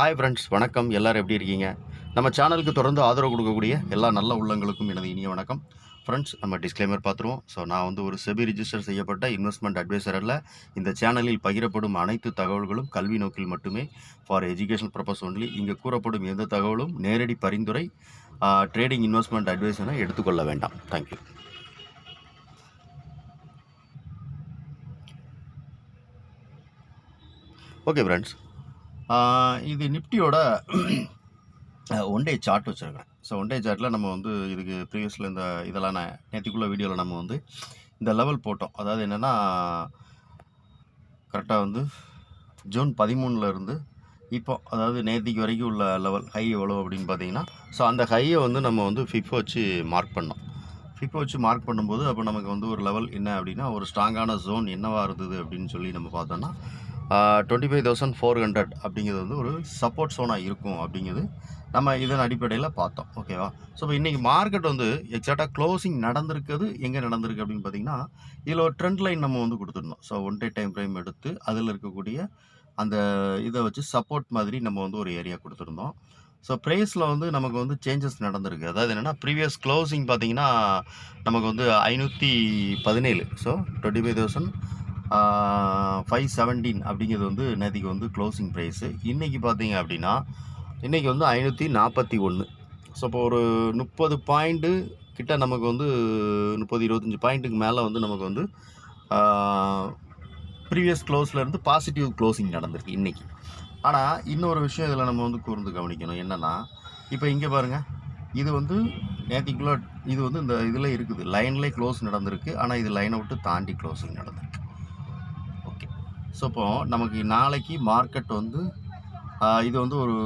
Hi friends வணக்கம். எல்லாரும் எப்படி இருக்கீங்க? நம்ம சேனலுக்கு தொடர்ந்து ஆதரவு கொடுக்கக்கூடிய எல்லா நல்ல உள்ளங்களுக்கும் எனது இனிய வணக்கம். ஃப்ரெண்ட்ஸ் நம்ம டிஸ்க்ளைமர் பார்த்துருவோம். ஸோ நான் வந்து ஒரு செபி ரிஜிஸ்டர் செய்யப்பட்ட இன்வெஸ்ட்மெண்ட் அட்வைசரில் இந்த சேனலில் பகிரப்படும் அனைத்து தகவல்களும் கல்வி நோக்கில் மட்டுமே. ஃபார் எஜுகேஷன் பர்பஸ் ஒன்லி இங்கே கூறப்படும் எந்த தகவலும் நேரடி பரிந்துரை ட்ரேடிங் இன்வெஸ்ட்மெண்ட் அட்வைஸனை எடுத்துக்கொள்ள வேண்டாம். தேங்க்யூ ஓகே ஃப்ரெண்ட்ஸ் இது நிப்டியோட ஒன் டே சார்ட் வச்சுருக்கேன். ஸோ ஒன் டே சார்ட்டில் நம்ம வந்து இதுக்கு ப்ரீவியஸில் இந்த இதெல்லாம் நான் நேற்றுக்குள்ள வீடியோவில் நம்ம வந்து இந்த லெவல் போட்டோம். அதாவது என்னென்னா கரெக்டாக வந்து ஜூன் பதிமூணுல இருந்து இப்போ அதாவது நேற்றுக்கு வரைக்கும் உள்ள லெவல் ஹை எவ்வளோ அப்படின்னு பார்த்தீங்கன்னா ஸோ அந்த ஹையை வந்து நம்ம வந்து ஃபிஃப் வச்சு மார்க் பண்ணோம். ஃபிஃப் வச்சு மார்க் பண்ணும்போது அப்போ நமக்கு வந்து ஒரு லெவல் என்ன அப்படின்னா ஒரு ஸ்ட்ராங்கான ஜோன் என்னவாக இருந்தது அப்படின்னு சொல்லி நம்ம பார்த்தோன்னா twenty five thousand four hundred அப்படிங்கிறது வந்து ஒரு சப்போர்ட் சோனாக இருக்கும் அப்படிங்கிறது நம்ம இதன் அடிப்படையில் பார்த்தோம். ஓகேவா ஸோ இப்போ இன்றைக்கி மார்க்கெட் வந்து எக்ஸாக்டாக க்ளோசிங் நடந்திருக்கிறது எங்கே நடந்திருக்கு அப்படின்னு பார்த்தீங்கன்னா இதில் ஒரு ட்ரெண்ட் லைன் நம்ம வந்து கொடுத்துருந்தோம் so one day time frame எடுத்து அதில் இருக்கக்கூடிய அந்த இதை வச்சு சப்போர்ட் மாதிரி நம்ம வந்து ஒரு ஏரியா கொடுத்துருந்தோம். ஸோ ப்ரைஸில் வந்து நமக்கு வந்து சேஞ்சஸ் நடந்திருக்கு. அதாவது என்னென்னா ப்ரீவியஸ் க்ளோசிங் பார்த்தீங்கன்னா நமக்கு வந்து ஐநூற்றி பதினேழு. So twenty five thousand five seventeen அப்படிங்கிறது வந்து நேற்றுக்கு வந்து க்ளோசிங் ப்ரைஸு இன்றைக்கி பார்த்தீங்க அப்படின்னா இன்றைக்கி வந்து ஐநூற்றி நாற்பத்தி ஒன்று ஸோ இப்போ ஒரு முப்பது பாயிண்ட்டு கிட்ட நமக்கு வந்து முப்பது இருபத்தஞ்சி பாயிண்ட்டுக்கு மேலே வந்து நமக்கு வந்து ப்ரீவியஸ் க்ளோஸ்லேருந்து பாசிட்டிவ் க்ளோசிங் நடந்திருக்கு இன்றைக்கி ஆனால் இன்னொரு விஷயம் இதில் நம்ம வந்து கூர்ந்து கவனிக்கணும். என்னென்னா இப்போ இங்கே பாருங்கள் இது வந்து நேற்றுக்குள்ளே இது வந்து இந்த இதில் இருக்குது. லைன்லேயே க்ளோஸ் நடந்திருக்கு. ஆனால் இது லைனை விட்டு தாண்டி க்ளோசிங் நடந்திருக்கு. ஸோ இப்போ நமக்கு நாளைக்கு மார்க்கெட் வந்து இது வந்து ஒரு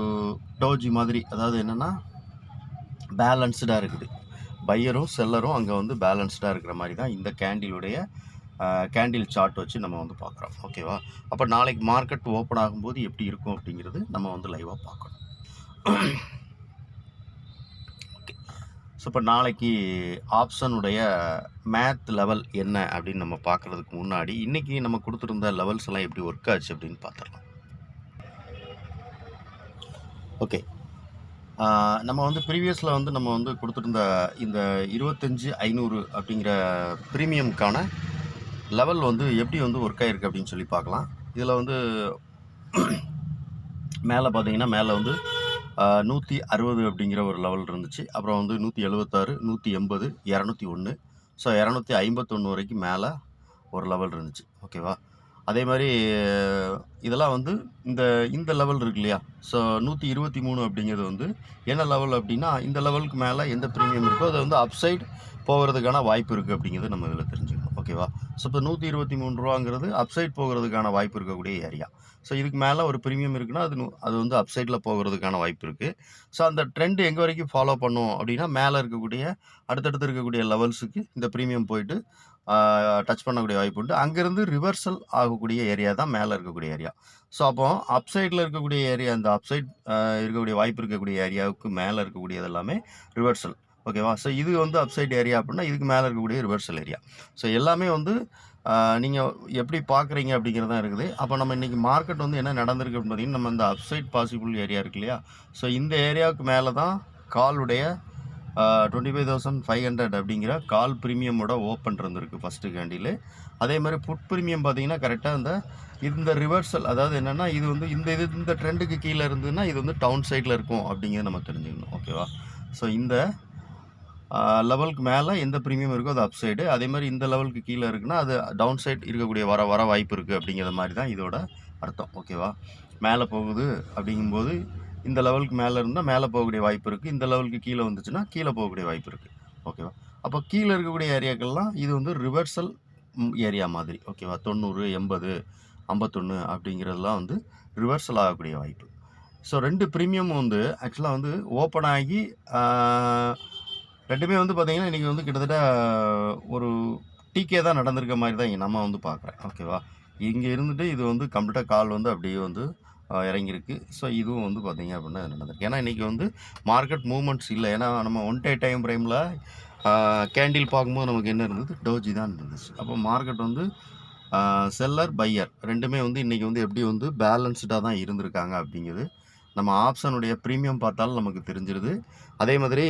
டோஜி மாதிரி அதாவது என்னென்னா பேலன்ஸ்டாக இருக்குது. பையரும் செல்லரும் அங்கே வந்து பேலன்ஸ்டாக இருக்கிற மாதிரி தான் இந்த கேண்டிலுடைய கேண்டில் சார்ட் வச்சு நம்ம வந்து பார்க்குறோம். ஓகேவா அப்போ நாளைக்கு மார்க்கெட் ஓப்பன் ஆகும்போது எப்படி இருக்கும் அப்படிங்கிறது நம்ம வந்து லைவாக பார்க்கணும். ஸோ இப்போ நாளைக்கு ஆப்ஷனுடைய மேத் லெவல் என்ன அப்படின்னு நம்ம பார்க்குறதுக்கு முன்னாடி இன்றைக்கி நம்ம கொடுத்துருந்த லெவல்ஸ் எல்லாம் எப்படி ஒர்க் ஆச்சு அப்படின்னு பார்த்துடலாம். ஓகே நம்ம வந்து ப்ரீவியஸில் வந்து நம்ம வந்து கொடுத்துருந்த இந்த இருபத்தஞ்சி ஐநூறு அப்படிங்கிற ப்ரீமியம்க்கான லெவல் வந்து எப்படி வந்து ஒர்க் ஆகிருக்கு அப்படின்னு சொல்லி பார்க்கலாம். இதில் வந்து மேலே பார்த்தீங்கன்னா மேலே வந்து நூற்றி அறுபது அப்படிங்கிற ஒரு லெவல் இருந்துச்சு. அப்புறம் வந்து நூற்றி எழுபத்தாறு நூற்றி எண்பது இரநூத்தி ஒன்று ஸோ இரநூத்தி ஐம்பத்தொன்று வரைக்கும் மேலே ஒரு லெவல் இருந்துச்சு. ஓகேவா அதே மாதிரி இதெல்லாம் வந்து இந்த இந்த லெவல் இருக்கு இல்லையா? ஸோ நூற்றி இருபத்தி மூணு அப்படிங்கிறது வந்து என்ன லெவல் அப்படின்னா இந்த லெவலுக்கு மேலே எந்த ப்ரீமியம் இருக்கோ அதை வந்து அப்சைட் போகிறதுக்கான வாய்ப்பு இருக்குது அப்படிங்கிறது நம்ம இதில் தெரிஞ்சுக்கணும். ஓகேவா ஸோ இப்போ நூற்றி இருபத்தி மூணு ரூபாங்கிறது அப்சைட் போகிறதுக்கான வாய்ப்பு இருக்கக்கூடிய ஏரியா ஸோ இதுக்கு மேலே ஒரு ப்ரீமியம் இருக்குன்னா அது அது வந்து அப்சைடில் போகிறதுக்கான வாய்ப்பு இருக்குது ஸோ அந்த ட்ரெண்ட் எங்கே வரைக்கும் ஃபாலோ பண்ணும் அப்படின்னா மேலே இருக்கக்கூடிய அடுத்தடுத்து இருக்கக்கூடிய லெவல்ஸுக்கு இந்த ப்ரீமியம் போயிட்டு டச் பண்ணக்கூடிய வாய்ப்பு உண்டு. அங்கேருந்து ரிவர்சல் ஆகக்கூடிய ஏரியா தான் மேலே இருக்கக்கூடிய ஏரியா ஸோ அப்போ அப்சைடில் இருக்கக்கூடிய ஏரியா அந்த அப்சைட் இருக்கக்கூடிய வாய்ப்பு இருக்கக்கூடிய ஏரியாவுக்கு மேலே இருக்கக்கூடியது எல்லாமே ரிவர்சல் ஓகேவா ஸோ இது வந்து அப்சைட் ஏரியா அப்படின்னா இதுக்கு மேலே இருக்கக்கூடிய ரிவர்சல் ஏரியா ஸோ எல்லாமே வந்து நீங்கள் எப்படி பார்க்குறீங்க அப்படிங்கிறது தான் இருக்குது. அப்போ நம்ம இன்றைக்கி மார்க்கெட் வந்து என்ன நடந்திருக்கு அப்படின்னு பார்த்தீங்கன்னா நம்ம இந்த அப்சைட் பாசிபிள் ஏரியா இருக்கு இல்லையா? ஸோ இந்த ஏரியாவுக்கு மேலே தான் காலுடைய twenty five thousand five hundred அப்படிங்கிற கால் ப்ரீமியமோட ஓப்பன் இருந்திருக்கு ஃபஸ்ட்டு கேண்டில் அதே மாதிரி புட் ப்ரீமியம் பார்த்தீங்கன்னா கரெக்டாக இந்த இந்த ரிவர்சல் அதாவது என்னென்னா இது வந்து இந்த இது இந்த ட்ரெண்டுக்கு கீழே இருந்ததுன்னா இது வந்து டவுன் சைடில் இருக்கும் அப்படிங்கிறத நம்ம தெரிஞ்சுக்கணும் ஓகேவா ஸோ இந்த லெவலுக்கு மேலே எந்த ப்ரீமியம் இருக்கோ அது அப் சைடு அதே மாதிரி இந்த லெவலுக்கு கீழே இருக்குன்னா அது டவுன் சைட் இருக்கக்கூடிய வர வர வாய்ப்பு இருக்குது அப்படிங்கிற மாதிரி தான் இதோட அர்த்தம் ஓகேவா மேலே போகுது அப்படிங்கும்போது இந்த லெவலுக்கு மேலே இருந்தால் மேலே போகக்கூடிய வாய்ப்பு இருக்குது இந்த லெவலுக்கு கீழே வந்துச்சுன்னா கீழே போகக்கூடிய வாய்ப்பு இருக்குது ஓகேவா? அப்போ கீழே இருக்கக்கூடிய ஏரியாக்கள்லாம் இது வந்து ரிவர்சல் ஏரியா மாதிரி. ஓகேவா? தொண்ணூறு எண்பது ஐம்பத்தொன்று அப்படிங்கிறதுலாம் வந்து ரிவர்சல் ஆகக்கூடிய வாய்ப்பு. ஸோ ரெண்டு ப்ரீமியம் வந்து ஆக்சுவலாக வந்து ஓப்பன் ஆகி ரெண்டுமே வந்து பார்த்திங்கன்னா இன்றைக்கி வந்து கிட்டத்தட்ட ஒரு டீக்கே தான் நடந்திருக்க மாதிரி தான் நம்ம வந்து பார்க்குறேன் ஓகேவா? இங்கே இருந்துட்டு இது வந்து கம்ப்ளீட்டாக கால் வந்து அப்படியே வந்து இறங்கியிருக்கு. ஸோ இதுவும் வந்து பார்த்தீங்க அப்படின்னா நடந்திருக்கு. ஏன்னா இன்றைக்கி வந்து மார்க்கெட் மூவ்மெண்ட்ஸ் இல்லை. ஏன்னா நம்ம ஒன் டே டைம் ஃப்ரேமில் கேண்டில் பார்க்கும்போது நமக்கு என்ன இருந்தது? டோஜி தான் இருந்துச்சு அப்போ மார்க்கெட் வந்து செல்லர் பையர் ரெண்டுமே வந்து இன்றைக்கி வந்து எப்படி வந்து பேலன்ஸ்டாக தான் இருந்திருக்காங்க அப்படிங்கிறது நம்ம ஆப்ஷனுடைய ப்ரீமியம் பார்த்தாலும் நமக்கு தெரிஞ்சிருது. அதே மாதிரி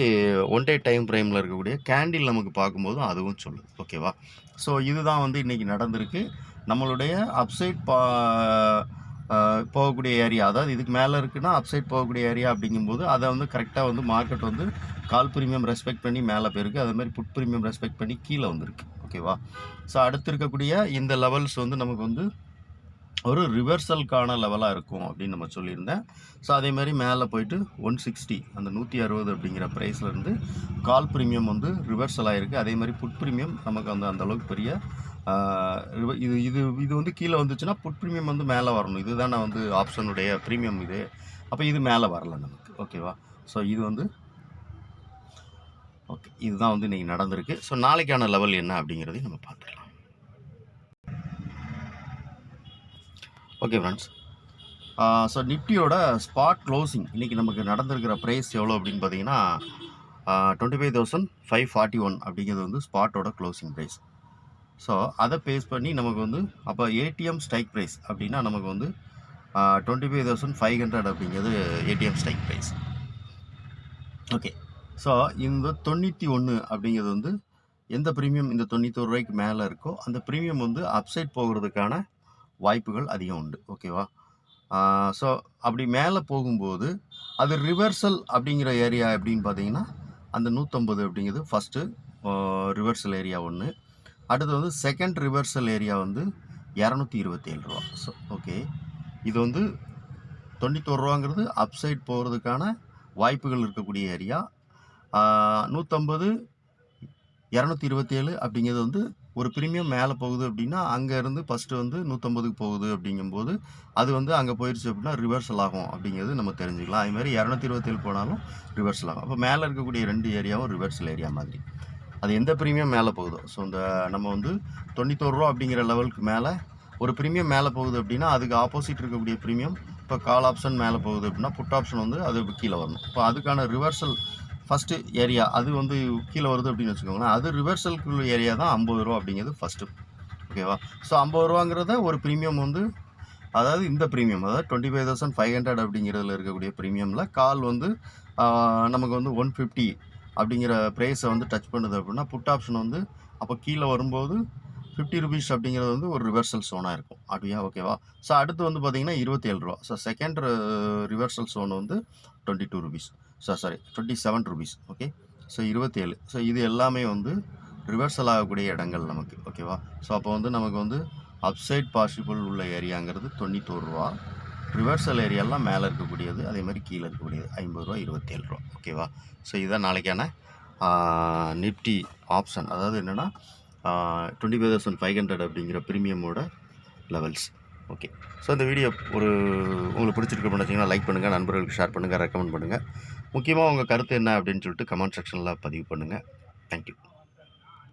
ஒன் டே டைம் ஃப்ரேமில் இருக்கக்கூடிய கேண்டில் நமக்கு பார்க்கும்போதும் அதுவும் சொல்லுது. ஓகேவா ஸோ இதுதான் வந்து இன்றைக்கி நடந்திருக்கு. நம்மளுடைய அப்சைட் பா போகக்கூடிய ஏரியா. அதாவது இதுக்கு மேலே இருக்குன்னா அப்சைட் போகக்கூடிய ஏரியா அப்படிங்கும்போது அதை வந்து கரெக்டாக வந்து மார்க்கெட் வந்து கால் ப்ரீமியம் ரெஸ்பெக்ட் பண்ணி மேலே போயிருக்கு. அதே மாதிரி புட் ப்ரீமியம் ரெஸ்பெக்ட் பண்ணி கீழே வந்திருக்கு. ஓகேவா ஸோ அடுத்து இருக்கக்கூடிய இந்த லெவல்ஸ் வந்து நமக்கு வந்து ஒரு ரிவர்சலுக்கான லெவலாக இருக்கும் அப்படின்னு நம்ம சொல்லியிருந்தேன். ஸோ அதே மாதிரி மேலே போயிட்டு ஒன் சிக்ஸ்டி அந்த நூற்றி அறுபது அப்படிங்கிற ப்ரைஸில் இருந்து கால் ப்ரீமியம் வந்து ரிவர்சல் ஆகிருக்கு அதே மாதிரி புட் ப்ரீமியம் நமக்கு அந்த அந்தளவுக்கு பெரிய இது இது இது வந்து கீழே வந்துச்சுன்னா புட் ப்ரீமியம் வந்து மேலே வரணும். இதுதானே வந்து ஆப்ஷனுடைய ப்ரீமியம் இது. அப்போ இது மேலே வரல நமக்கு. ஓகேவா ஸோ இது வந்து ஓகே இதுதான் வந்து இன்றைக்கி நடந்திருக்கு. ஸோ நாளைக்கான லெவல் என்ன அப்படிங்கிறதையும் நம்ம பார்த்துக்கலாம். ஓகே ஃப்ரெண்ட்ஸ் ஸோ நிஃப்டியோட ஸ்பாட் க்ளோசிங் இன்றைக்கி நமக்கு நடந்திருக்கிற ப்ரைஸ் எவ்வளோ அப்படின்னு பார்த்தீங்கன்னா twenty five thousand five forty one அப்படிங்கிறது வந்து ஸ்பாட்டோட க்ளோசிங் ப்ரைஸ் ஸோ அதை பேஸ் பண்ணி நமக்கு வந்து அப்போ ஏடிஎம் ஸ்ட்ரைக் ப்ரைஸ் அப்படின்னா நமக்கு வந்து twenty five thousand five hundred அப்படிங்கிறது ATM strike price okay so இந்த தொண்ணூற்றி ஒன்று அப்படிங்கிறது வந்து எந்த ப்ரீமியம் இந்த தொண்ணூத்தொரு ரூபாய்க்கு மேலே இருக்கோ அந்த ப்ரீமியம் வந்து அப்சைட் போகிறதுக்கான வாய்ப்புகள் அதிகம் உண்டு. ஓகேவா ஸோ அப்படி மேலே போகும்போது அது ரிவர்சல் அப்படிங்கிற ஏரியா எப்படின்னு பார்த்தீங்கன்னா அந்த நூற்றம்பது அப்படிங்கிறது ஃபஸ்ட்டு ரிவர்சல் ஏரியா ஒன்று அடுத்து வந்து செகண்ட் ரிவர்சல் ஏரியா வந்து இரநூத்தி இருபத்தி ஏழு ரூபா. ஸோ ஓகே இது வந்து தொண்ணூத்தொரு ரூபாங்கிறது அப்சைட் போகிறதுக்கான வாய்ப்புகள் இருக்கக்கூடிய ஏரியா நூற்றம்பது இரநூத்தி இருபத்தி ஏழு அப்படிங்கிறது வந்து ஒரு ப்ரீமியம் மேலே போகுது அப்படின்னா அங்கேருந்து ஃபஸ்ட்டு வந்து நூற்றம்பதுக்கு போகுது அப்படிங்கும்போது அது வந்து அங்கே போயிடுச்சு அப்படின்னா ரிவர்சல் ஆகும் அப்படிங்கிறது நம்ம தெரிஞ்சுக்கலாம். அதுமாதிரி இரநூத்தி இருபத்தேழு போனாலும் ரிவர்சல் ஆகும். அப்போ மேலே இருக்கக்கூடிய ரெண்டு ஏரியாவும் ரிவர்சல் ஏரியா மாதிரி. அது எந்த ப்ரீமியம் மேலே போகுதோ. ஸோ இந்த நம்ம வந்து தொண்ணூத்தோரு ரூபா அப்படிங்கிற லெவலுக்கு மேலே ஒரு ப்ரீமியம் மேலே போகுது அப்படின்னா அதுக்கு ஆப்போசிட் இருக்கக்கூடிய ப்ரீமியம் இப்போ கால் ஆப்ஷன் மேலே போகுது அப்படின்னா புட் ஆப்ஷன் வந்து அது கீழே வரணும். இப்போ அதுக்கான ரிவர்சல் ஃபஸ்ட்டு ஏரியா அது வந்து கீழே வருது அப்படின்னு வச்சுக்கோங்களேன். அது ரிவர்சலுக்குள்ள ஏரியா தான் ஐம்பது ரூபா அப்படிங்கிறது ஃபஸ்ட்டு ஓகேவா ஸோ ஐம்பது ரூபாங்கிறத ஒரு ப்ரீமியம் வந்து அதாவது இந்த ப்ரீமியம் அதாவது twenty five thousand five hundred அப்படிங்கிறதுல இருக்கக்கூடிய ப்ரீமியமில் கால் வந்து நமக்கு வந்து ஒன் ஃபிஃப்டி அப்படிங்கிற ப்ரைஸை வந்து டச் பண்ணுது அப்படின்னா புட் ஆப்ஷன் வந்து அப்போ கீழே வரும்போது ஃபிஃப்டி ருபீஸ் அப்படிங்கிறது வந்து ஒரு ரிவர்சல் சோனாக இருக்கும். அப்படியா? ஓகேவா ஸோ அடுத்து வந்து பார்த்தீங்கன்னா இருபத்தேழு ரூபா. ஸோ செகண்ட் ரிவர்சல் சோன் வந்து twenty two rupees so sorry twenty seven rupees okay so இருபத்தேழு. ஸோ இது எல்லாமே வந்து ரிவர்சல் ஆகக்கூடிய இடங்கள் நமக்கு. ஓகேவா ஸோ அப்போ வந்து நமக்கு வந்து அப்சைட் பாசிபிள் உள்ள ஏரியாங்கிறது தொண்ணூத்தோரு ரூபா. ரிவர்சல் ஏரியாலாம் மேலே இருக்கக்கூடியது அதே மாதிரி கீழே இருக்கக்கூடியது ஐம்பது ரூபா இருபத்தேழு ரூபா ஓகேவா ஸோ இதுதான் நாளைக்கான நிஃப்டி ஆப்ஷன் அதாவது என்னென்னா twenty five thousand five hundred அப்படிங்கிற ப்ரீமியமோட லெவல்ஸ் ஓகே ஸோ இந்த வீடியோ ஒரு உங்களுக்கு பிடிச்சிருக்கு நினச்சிங்கன்னா லைக் பண்ணுங்கள் நண்பர்களுக்கு ஷேர் பண்ணுங்கள் ரெக்கமெண்ட் பண்ணுங்கள் முக்கியமாக உங்கள் கருத்து என்ன அப்படின்னு சொல்லிட்டு கமெண்ட் செக்ஷனில் பதிவு பண்ணுங்கள் தேங்க்யூ